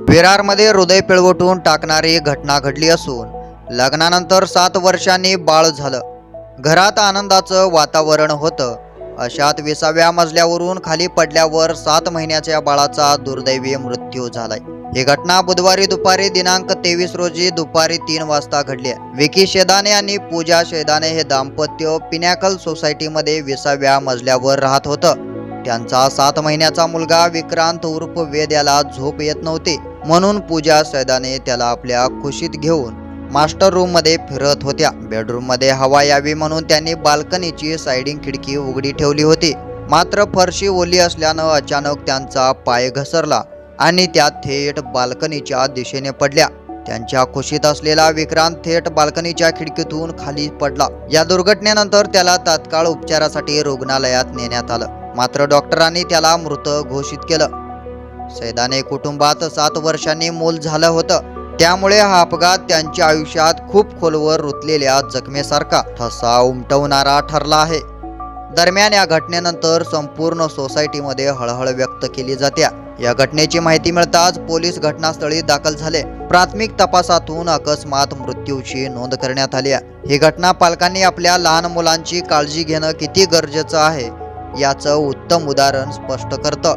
विरारमध्ये हृदय पिळवटून टाकणारी घटना घडली असून लग्नानंतर सात वर्षांनी बाळ झालं. घरात आनंदाचं वातावरण होतं. अशात विसाव्या मजल्यावरून खाली पडल्यावर सात महिन्याच्या बाळाचा दुर्दैवी मृत्यू झालाय. ही घटना बुधवारी दुपारी दिनांक तेवीस रोजी दुपारी तीन वाजता घडली आहे. विकी शेदाने आणि पूजा शेदाने हे दाम्पत्य पिनॅकल सोसायटीमध्ये विसाव्या मजल्यावर राहत होतं. त्यांचा सात महिन्याचा मुलगा विक्रांत उर्फ वेद याला झोप येत नव्हती. म्हणून पूजा सैदाने त्याला आपल्या खुशीत घेऊन मास्टर रूममध्ये फिरत होत्या. बेडरूममध्ये हवा यावी म्हणून त्यांनी बाल्कनीची साइडिंग खिडकी उघडी ठेवली होती. मात्र फरशी ओली असल्यानं अचानक त्यांचा पाय घसरला आणि त्या थेट बाल्कनीच्या दिशेने पडल्या. त्यांच्या खुशीत असलेला विक्रांत थेट बाल्कनीच्या खिडकीतून खाली पडला. या दुर्घटनेनंतर त्याला तात्काळ उपचारासाठी रुग्णालयात नेण्यात आलं. मात्र डॉक्टरांनी त्याला मृत घोषित केलं. सैदाने कुटुंबात सात वर्षांनी मूल झालं होतं. त्यामुळे हा अपघात त्यांच्या आयुष्यात खूप खोलवर रुतलेल्या जखमेसारखा ठसा उमटवणारा ठरला आहे. दरम्यान या घटनेनंतर संपूर्ण सोसायटीमध्ये हळहळ व्यक्त केली जाते या घटनेची माहिती मिळताच पोलीस घटनास्थळी दाखल झाले. प्राथमिक तपासातून अकस्मात मृत्यूची नोंद करण्यात आली ही घटना पालकांनी आपल्या लहान मुलांची काळजी घेणं किती गरजेचं आहे? याचं उत्तम उदाहरण स्पष्ट करतं.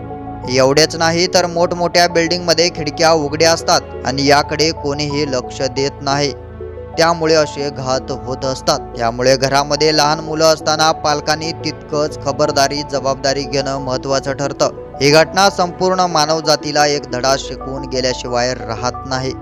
एवढेच नाही तर मोठमोठ्या बिल्डिंगमध्ये खिडक्या उघड्या असतात आणि याकडे कोणीही लक्ष देत नाही. त्यामुळे असे घात होत असतात. त्यामुळे घरामध्ये लहान मुलं असताना पालकांनी तितकंच खबरदारी जबाबदारी घेणं महत्त्वाचं ठरतं. ही घटना संपूर्ण मानवजातीला एक धडा शिकवून गेल्याशिवाय राहत नाही.